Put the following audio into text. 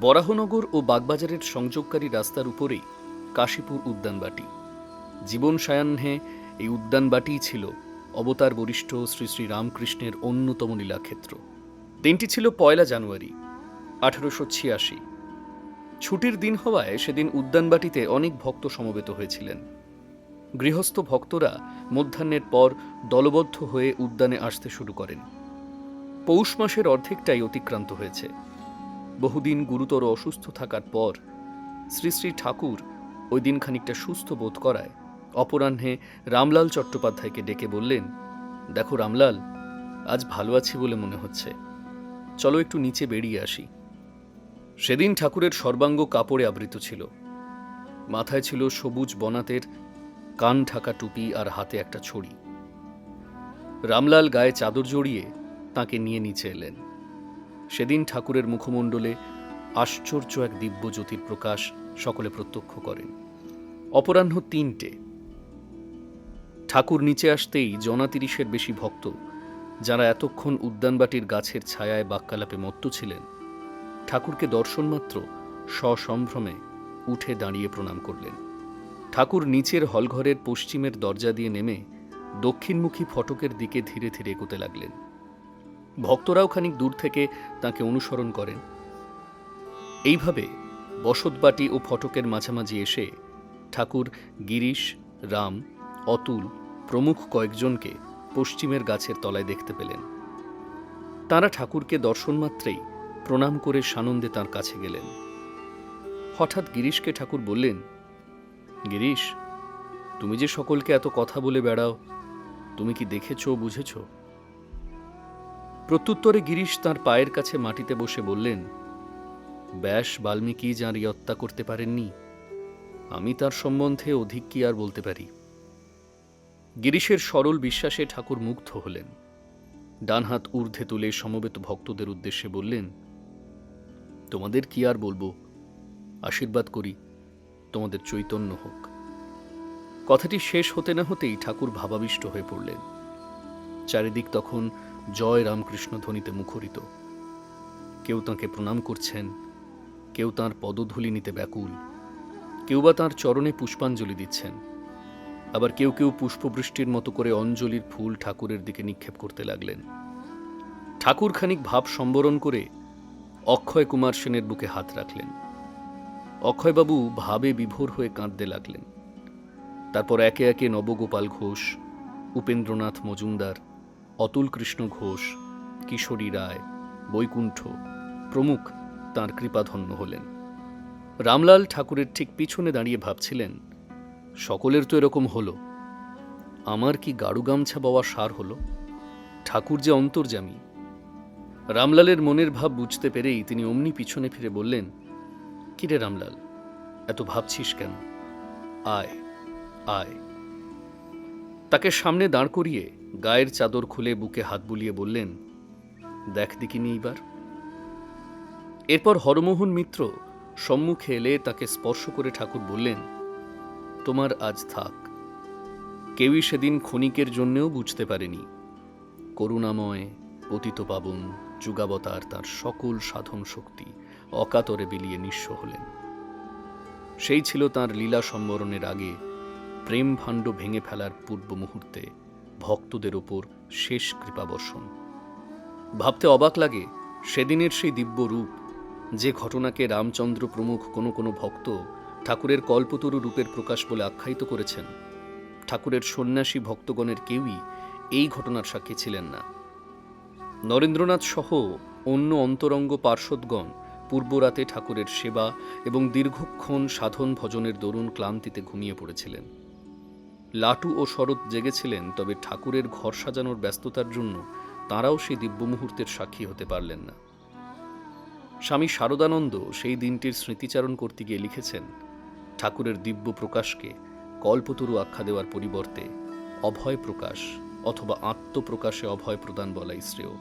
বরাহনগর ও বাগবাজারের সংযোগকারী রাস্তার উপরেই কাশীপুর উদ্যানবাটি। জীবন সায়াহ্নে এই উদ্যানবাটিই ছিল অবতার বরিষ্ঠ শ্রী শ্রী রামকৃষ্ণের অন্যতম লীলাক্ষেত্র। দিনটি ছিল পয়লা জানুয়ারি, আঠারোশো ছিয়াশি। ছুটির দিন হওয়ায় সেদিন উদ্যানবাটিতে অনেক ভক্ত সমবেত হয়েছিলেন। গৃহস্থ ভক্তরা মধ্যাহ্নের পর দলবদ্ধ হয়ে উদ্যানে আসতে শুরু করেন। পৌষ মাসের অর্ধেকটাই অতিক্রান্ত হয়েছে। বহুদিন গুরুতর অসুস্থ থাকার পর শ্রী শ্রী ঠাকুর ওই দিন খানিকটা সুস্থ বোধ করায়। অপরাহ্নে রামলাল চট্টোপাধ্যায়কে ডেকে বললেন, দেখো রামলাল, আজ ভালো আছি বলে মনে হচ্ছে। চলো একটু নিচে বেরিয়ে আসি। সেদিন ঠাকুরের সর্বাঙ্গ কাপড়ে আবৃত ছিল। মাথায় ছিল সবুজ বনাতের কান ঢাকা টুপি আর হাতে একটা ছড়ি। রামলাল গায়ে চাদর জড়িয়ে তাকে নিয়ে নিচে এলেন। সেদিন ঠাকুরের মুখমণ্ডলে আশ্চর্য এক দিব্য জ্যোতির প্রকাশ সকলে প্রত্যক্ষ করেন। অপরাহ্ন তিনটে। ঠাকুর নিচে আসতেই জনা তিরিশের বেশি ভক্ত, যারা এতক্ষণ উদ্যানবাটির গাছের ছায়ায় বাক্যালাপে মত্ত ছিলেন, ঠাকুরকে দর্শন মাত্র সসম্ভ্রমে উঠে দাঁড়িয়ে প্রণাম করলেন। ঠাকুর নিচের হলঘরের পশ্চিমের দরজা দিয়ে নেমে দক্ষিণমুখী ফটকের দিকে ধীরে ধীরে এগোতে লাগলেন। ভক্তরাও খানিক দূর থেকে তাকে অনুসরণ করেন। এইভাবে বসতবাটি ও ফটকের মাঝামাঝি এসে ঠাকুর, গিরিশ, রাম, অতুল প্রমুখ কয়েকজনকে পশ্চিমের গাছের তলায় দেখতে পেলেন। তারা ঠাকুরকে দর্শন মাত্রেই প্রণাম করে সানন্দে তার কাছে গেলেন। হঠাৎ গিরিশকে ঠাকুর বললেন, গিরিশ, তুমি যে সকলকে এত কথা বলে বেড়াও, তুমি কি দেখেছ বুঝেছ? প্রত্যুত্তরে গিরিশ তার পায়ের কাছে মাটিতে বসে বললেন, ব্যাস বাল্মীকি যাঁর ইয়ত্তা করতে পারেননি, আমি তার সম্বন্ধে অধিক কি আর বলতে পারি? গিরিশের সরল বিশ্বাসে ঠাকুর মুগ্ধ হলেন। ডান হাত ঊর্ধ্বে তুলে সমবেত ভক্তদের উদ্দেশ্যে বললেন, তোমাদের কি আর বলব? আশীর্বাদ করি, তোমাদের চৈতন্য হোক। কথাটি শেষ হতে না হতেই ঠাকুর ভাবাবিষ্ট হয়ে পড়লেন। চারিদিক তখন জয় রামকৃষ্ণ ধ্বনিতে মুখরিত। কেউ তাঁকে প্রণাম করছেন, কেউ তাঁর পদধূলি নিতে ব্যাকুল, কেউ বা তাঁর চরণে পুষ্পাঞ্জলি দিচ্ছেন। আবার কেউ কেউ পুষ্পবৃষ্টির মতো করে অঞ্জলির ফুল ঠাকুরের দিকে নিক্ষেপ করতে লাগলেন। ঠাকুর খানিক ভাব সম্বরণ করে অক্ষয় কুমার সেনের বুকে হাত রাখলেন। অক্ষয়বাবু ভাবে বিভোর হয়ে কাঁদতে লাগলেন। তারপর একে একে নবগোপাল ঘোষ, উপেন্দ্রনাথ মজুমদার অতুল কৃষ্ণ ঘোষ, কিশোরী রায়, বৈকুণ্ঠ প্রমুখ তাঁর কৃপাধন্য হলেন। রামলাল ঠাকুরের ঠিক পিছনে দাঁড়িয়ে ভাবছিলেন, সকলের তো এরকম হলো, আমার কি গাড়ু গামছা বাওয়া সার হলো? ঠাকুর যে অন্তর্জামী রামলালের মনের ভাব বুঝতে পেরেই তিনি অমনি পিছনে ফিরে বললেন কিরে রামলাল, এত ভাবছিস কেন? আয় আয়। তাকে সামনে দাঁড় করিয়ে গায়ের চাদর খুলে বুকে হাত বুলিয়ে বললেন, দেখ দেখিনি এইবার? এরপর হরমোহন মিত্র সম্মুখে এলে তাকে স্পর্শ করে ঠাকুর বললেন, তোমার আজ থাক। কেউই সেদিন ক্ষণিকের জন্যেও বুঝতে পারেনি। করুণাময় পতিত পাবন, যুগাবতার তার সকল সাধন শক্তি অকাতরে বিলিয়ে নিঃস্ব হলেন। সেই ছিল তার লীলা সম্বরণের আগে প্রেম ভাণ্ড ভেঙে ফেলার পূর্ব মুহূর্তে ভক্তদের ওপর শেষ কৃপাবর্ষণ। ভাবতে অবাক লাগে, সেদিনের সেই দিব্য রূপ, যে ঘটনাকে রামচন্দ্র প্রমুখ কোনো কোনো ভক্ত ঠাকুরের কল্পতরু রূপের প্রকাশ বলে আখ্যায়িত করেছেন। ঠাকুরের সন্ন্যাসী ভক্তগণের কেউই এই ঘটনার সাক্ষী ছিলেন না। নরেন্দ্রনাথ সহ অন্য অন্তরঙ্গ পার্শ্বদগণ পূর্বরাতে ঠাকুরের সেবা এবং দীর্ঘক্ষণ সাধন ভজনের দরুন ক্লান্তিতে ঘুমিয়ে পড়েছিলেন। লাটু ও শরৎ জেগেছিলেন, তবে ঠাকুরের ঘর সাজানোর ব্যস্ততার জন্য তাঁরাও সেই দিব্য মুহূর্তের সাক্ষী হতে পারলেন না। স্বামী শারদানন্দ সেই দিনটির স্মৃতিচারণ করতে গিয়ে লিখেছেন, ঠাকুরের দিব্য প্রকাশকে কল্পতরু আখ্যা দেওয়ার পরিবর্তে অভয় প্রকাশ অথবা আত্মপ্রকাশে অভয় প্রদান বলাই শ্রেয়।